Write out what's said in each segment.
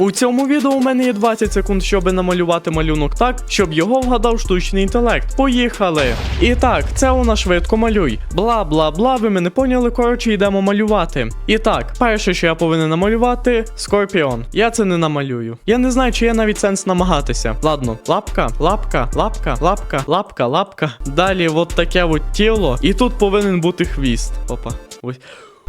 У цьому відео у мене є 20 секунд, щоб намалювати малюнок так, щоб його вгадав штучний інтелект. Поїхали! І так, це у нас швидко малюй. Бла бла бла, ви мене поняли, коротше, йдемо малювати. І так, перше, що я повинен намалювати, скорпіон. Я це не намалюю. Я не знаю, чи є навіть сенс намагатися. Ладно, лапка, лапка, лапка, лапка, лапка, лапка. Далі от таке от тіло. І тут повинен бути хвіст. Опа. Ось.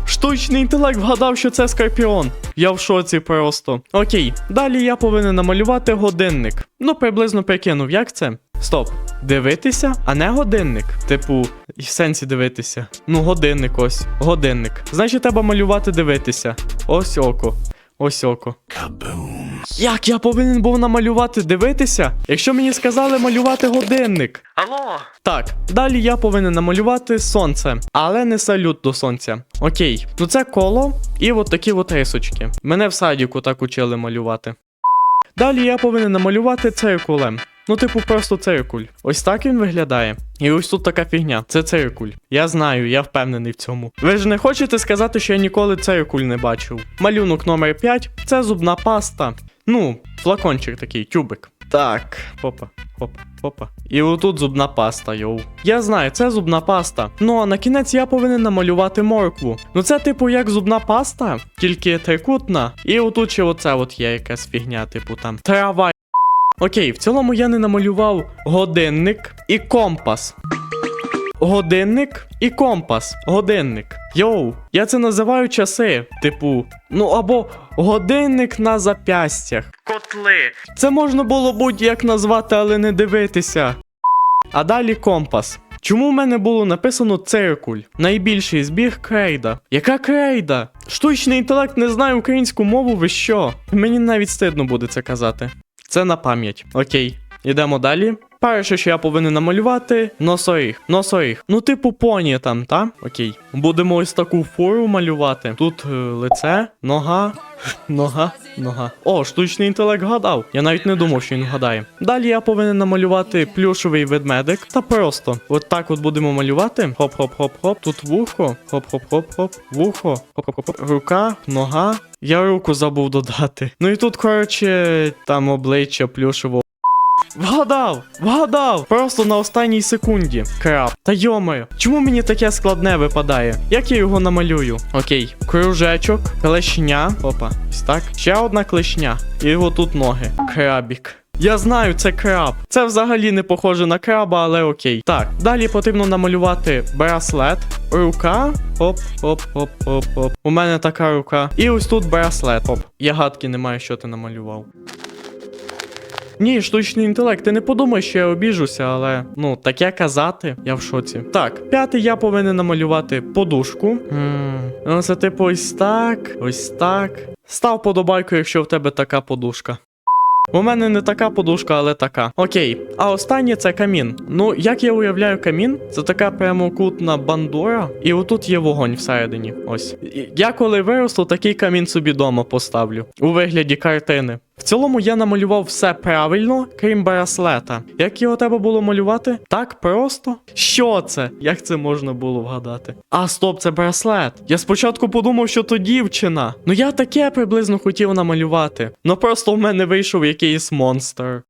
Штучний інтелект вгадав, що це скорпіон. Я в шоці просто. Окей, далі я повинен намалювати годинник. Ну, приблизно прикинув, як це? Стоп. Дивитися, а не годинник. Типу, і в сенсі дивитися. Ну, годинник ось. Годинник. Значить, треба малювати дивитися. Ось око. Ось око. Як я повинен був намалювати дивитися, якщо мені сказали малювати годинник? Алло. Так, далі я повинен намалювати сонце, але не салют до сонця. Окей, ну це коло і от такі от рисочки. Мене в садіку так учили малювати. Далі я повинен намалювати циркулем. Ну, типу, просто циркуль. Ось так він виглядає. І ось тут така фігня. Це циркуль. Я знаю, я впевнений в цьому. Ви ж не хочете сказати, що я ніколи циркуль не бачив. Малюнок номер 5 це зубна паста. Ну, флакончик такий, тюбик. Так, хопа, хопа, хопа. І отут зубна паста, йоу. Я знаю, це зубна паста. Ну а на кінець я повинен намалювати моркву. Ну це типу як зубна паста, тільки трикутна. І отут ще оце от є якась фігня, типу там трава. Окей, в цілому я не намалював годинник і компас. Годинник і компас. Годинник. Йоу, я це називаю часи. Типу, ну або годинник на запястях. Котли. Це можна було будь-як назвати, але не дивитися. А далі компас. Чому в мене було написано циркуль? Найбільший збіг крейда. Яка крейда? Штучний інтелект не знає українську мову, ви що? Мені навіть стидно буде це казати. Це на пам'ять. Окей, ідемо далі. Перше, що я повинен намалювати, носоріг. Носоріг. Ну, типу поні там, та? Окей. Будемо ось таку фуру малювати. Тут е, лице, нога, нога, нога. О, штучний інтелект гадав. Я навіть не думав, що він вгадає. Далі я повинен намалювати плюшовий ведмедик. Та просто. От так от будемо малювати. Хоп-хоп-хоп-хоп. Тут вухо. Хоп-хоп-хоп-хоп. Вухо. Хоп-хоп-хоп. Рука, нога. Я руку забув додати. Ну і тут, коротше, там обличчя плюшевого. Вгадав! Вгадав! Просто на останній секунді. Крап. Та йомаю, чому мені таке складне випадає? Як я його намалюю? Окей, кружечок, клешня. Опа, ось так. Ще одна клешня. І отут ноги. Крабік. Я знаю, це краб. Це взагалі не похоже на краба, але окей. Так, далі потрібно намалювати браслет, рука. Оп, оп, оп, оп, оп. У мене така рука. І ось тут браслет. Оп. Я гадки не маю, що ти намалював. Ні, штучний інтелект, ти не подумай, що я обіжуся, але ну таке казати, я в шоці. Так, п'ятий я повинен намалювати подушку. Ну, це типу ось так, ось так. Став подобайку, якщо в тебе така подушка. У мене не така подушка, але така. Окей. А останнє це камін. Ну, як я уявляю камін, це така прямокутна бандура, і отут є вогонь всередині. Ось. Я коли виросту, такий камін собі дома поставлю. У вигляді картини. В цілому я намалював все правильно, крім браслета. Як його треба було малювати? Так просто? Що це? Як це можна було вгадати? А, стоп, це браслет. Я спочатку подумав, що то дівчина. Ну я таке приблизно хотів намалювати. Ну просто в мене вийшов якийсь монстр.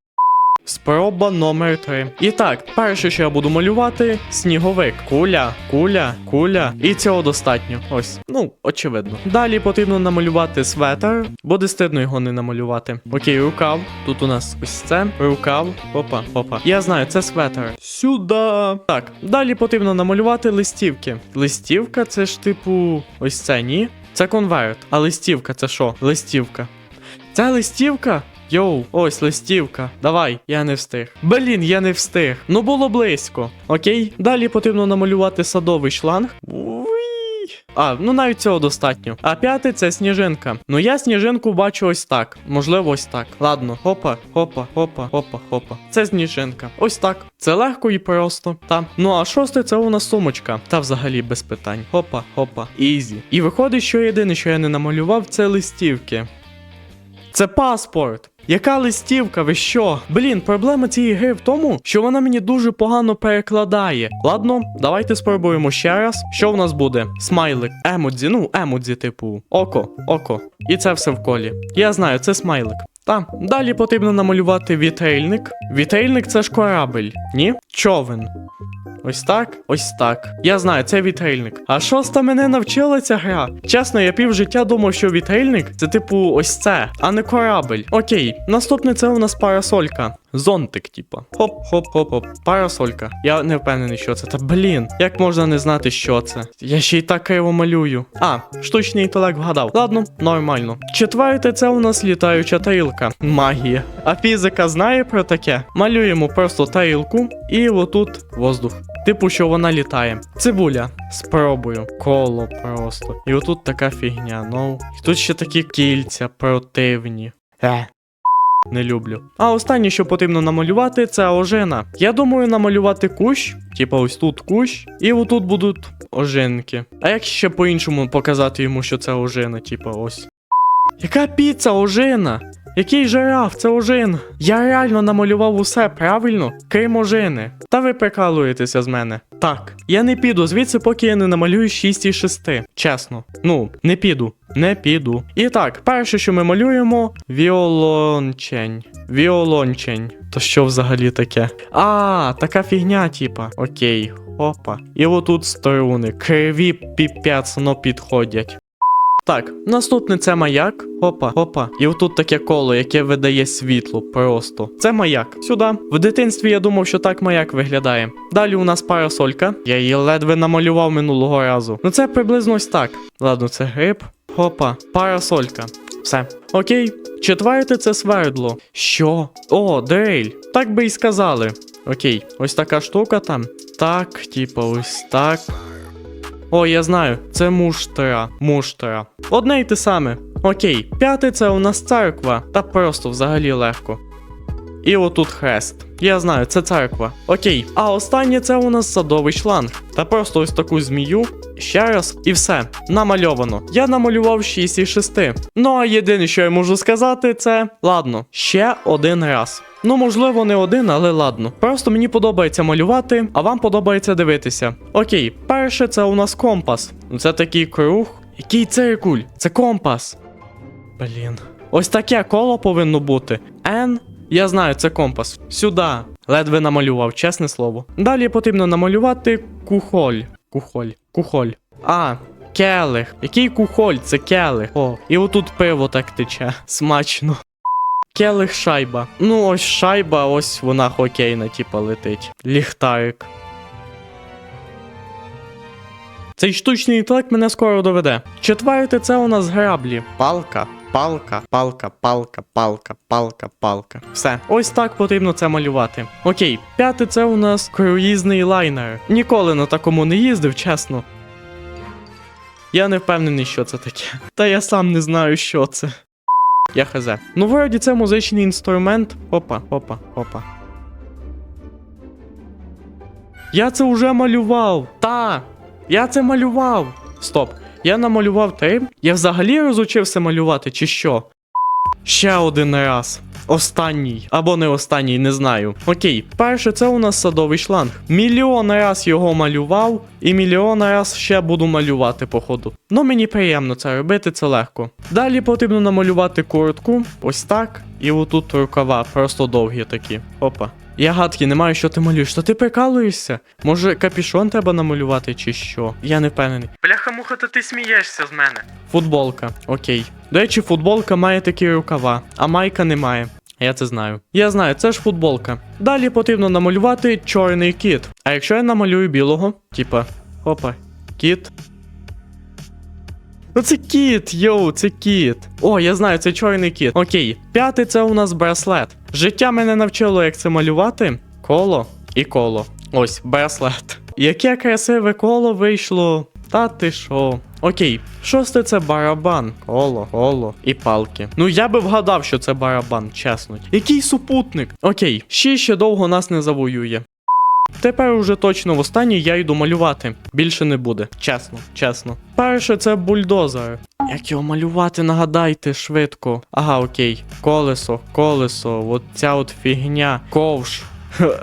Спроба номер 3. І так, перше, що я буду малювати, сніговик. Куля, куля, куля. І цього достатньо. Ось. Ну, очевидно. Далі потрібно намалювати светер. Буде стидно його не намалювати. Окей, рукав. Тут у нас ось це. Рукав. Опа, опа. Я знаю, це светер. Сюда. Так, далі потрібно намалювати листівки. Листівка це ж типу. Ось це, ні? Це конверт. А листівка це що? Листівка. Це листівка? Йоу, ось листівка. Давай, я не встиг. Блін, я не встиг. Ну було близько. Окей, далі потрібно намалювати садовий шланг. А, ну навіть цього достатньо. А п'яте це сніжинка. Ну я сніжинку бачу ось так. Можливо, ось так. Ладно, хопа, хопа, хопа, хопа, хопа. Це сніжинка. Ось так. Це легко і просто. Та. Ну а шосте це у нас сумочка. Та взагалі без питань. Хопа, хопа, ізі. І виходить, що єдине, що я не намалював, це листівки. Це паспорт. Яка листівка, ви що? Блін, проблема цієї гри в тому, що вона мені дуже погано перекладає. Ладно, давайте спробуємо ще раз. Що в нас буде? Смайлик, емодзі, ну, емодзі, типу, око, око. І це все в колі. Я знаю, це смайлик. Та, далі потрібно намалювати вітрильник. Вітрильник це ж корабель, ні? Човен. Ось так, ось так. Я знаю, це вітрильник. А шоста мене навчила ця гра. Чесно, я пів життя думав, що вітрильник це типу ось це, а не корабель. Окей, наступне це у нас парасолька. Зонтик, типа. Хоп-хоп-хоп-хоп. Парасолька. Я не впевнений, що це. Та блін, як можна не знати, що це? Я ще й так криво малюю. А, штучний інтелект вгадав. Ладно, нормально. Четверте, це у нас літаюча тарілка. Магія. А фізика знає про таке? Малюємо просто тарілку і отут воздух. Типу, що вона літає. Цибуля. Спробую. Коло просто. І отут така фігня. Ну. І тут ще такі кільця противні. Е. Не люблю. А останнє, що потрібно намалювати, це ожина. Я думаю, намалювати кущ, типа ось тут кущ, і отут будуть ожинки. А як ще по-іншому показати йому, що це ожина, типа ось. Яка піца ожина? Який жираф, це ожин. Я реально намалював усе правильно, крім ожини. Та ви прикалуєтеся з мене. Так, я не піду звідси, поки я не намалюю 6 із 6. Чесно. Ну, не піду. Не піду. І так, перше, що ми малюємо, віолончень. Віолончень. То що взагалі таке? А, така фігня, типа. Окей, опа. І отут струни. Криві піпецно підходять. Так, наступне це маяк. Опа, опа. І отут таке коло, яке видає світло просто. Це маяк. Сюди. В дитинстві я думав, що так маяк виглядає. Далі у нас парасолька. Я її ледве намалював минулого разу. Ну це приблизно ось так. Ладно, це гриб. Опа, парасолька. Все. Окей. Четверте це свердло. Що? О, дрель. Так би і сказали. Окей, ось така штука там. Так, типа, ось так. О, я знаю, це муштра. Муштра. Одне й те саме. Окей, п'яте це у нас церква, та просто взагалі легко. І отут хрест. Я знаю, це церква. Окей. А останнє це у нас садовий шланг. Та просто ось таку змію. Ще раз, і все. Намальовано. Я намалював 6 із 6. Ну а єдине, що я можу сказати, це ладно, ще один раз. Ну, можливо, не один, але ладно. Просто мені подобається малювати, а вам подобається дивитися. Окей, перше це у нас компас. Це такий круг. Який циркуль? Це компас. Блін. Ось таке коло повинно бути. N. Я знаю, це компас. Сюди. Ледве намалював, чесне слово. Далі потрібно намалювати кухоль. Кухоль. Кухоль. А, келих. Який кухоль? Це келих. О, і отут пиво так тече. Смачно. Келих шайба. Ну, ось шайба, ось вона хокейна, типа летить. Ліхтарик. Цей штучний інтелект мене скоро доведе. Четверте, це у нас граблі. Палка, палка, палка, палка, палка, палка, палка. Все, ось так потрібно це малювати. Окей, п'яте це у нас круїзний лайнер. Ніколи на такому не їздив, чесно. Я не впевнений, що це таке. Та я сам не знаю, що це. Я хз. Ну, вроді це музичний інструмент. Опа, опа, опа. Я це вже малював. Та. Я це малював. Стоп. Я намалював три. Я взагалі розучився малювати, чи що? Ще один раз. Останній. Або не останній, не знаю. Окей, перше, це у нас садовий шланг. Мільйон раз його малював, і мільйон раз ще буду малювати, походу. Ну мені приємно це робити, це легко. Далі потрібно намалювати куртку, ось так. І отут рукава, просто довгі такі. Опа. Я гадки не маю, що ти малюєш. Та ти прикалуєшся? Може, капішон треба намалювати, чи що? Я не впевнений. Бляха муха, та ти смієшся з мене. Футболка, окей. До речі, футболка має такі рукава, а майка не має. Я це знаю. Я знаю, це ж футболка. Далі потрібно намалювати чорний кіт. А якщо я намалюю білого, типа, опа, кіт. Ну це кіт, йоу, це кіт. О, я знаю, це чорний кіт. Окей, п'ятий це у нас браслет. Життя мене навчило, як це малювати. Коло і коло. Ось, браслет. Яке красиве коло вийшло. Та ти шо? Окей, шосте це барабан. Коло, коло і палки. Ну я би вгадав, що це барабан, чесно. Який супутник? Окей, ще ще довго нас не завоює. Тепер уже точно востаннє я йду малювати. Більше не буде. Чесно, чесно. Перше це бульдозер. Як його малювати, нагадайте швидко. Ага, окей. Колесо, колесо, от ця от фігня, ковш.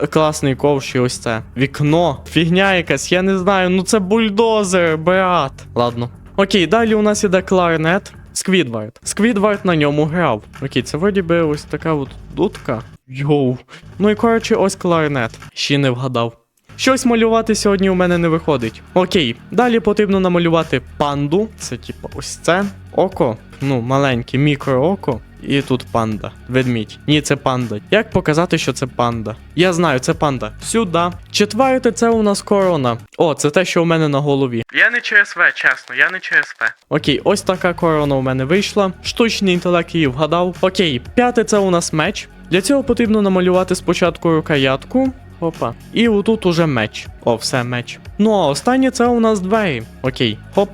Класний ковш і ось це. Вікно. Фігня якась, я не знаю. Ну це бульдозер, брат. Ладно. Окей, далі у нас іде кларнет. Сквідвард. Сквідвард на ньому грав. Окей, це вроді би ось така от дудка. Йоу. Ну і коротше, ось кларнет. Ще не вгадав. Щось малювати сьогодні у мене не виходить. Окей, далі потрібно намалювати панду. Це типу ось це. Око. Ну, маленьке мікрооко. І тут панда. Ведмідь. Ні, це панда. Як показати, що це панда? Я знаю, це панда. Сюди. Четверте, це у нас корона. О, це те, що у мене на голові. Я не ЧСВ, чесно, я не ЧСВ. Окей, ось така корона у мене вийшла. Штучний інтелект її вгадав. Окей, п'яте це у нас меч. Для цього потрібно намалювати спочатку рукоятку. Опа. І отут уже меч. О, все, меч. Ну а останнє це у нас двері. Окей. Хоп,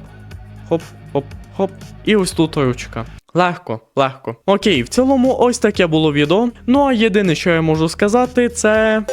хоп, хоп, хоп. І ось тут ручка. Легко, легко. Окей, в цілому ось таке було відео. Ну а єдине, що я можу сказати, це.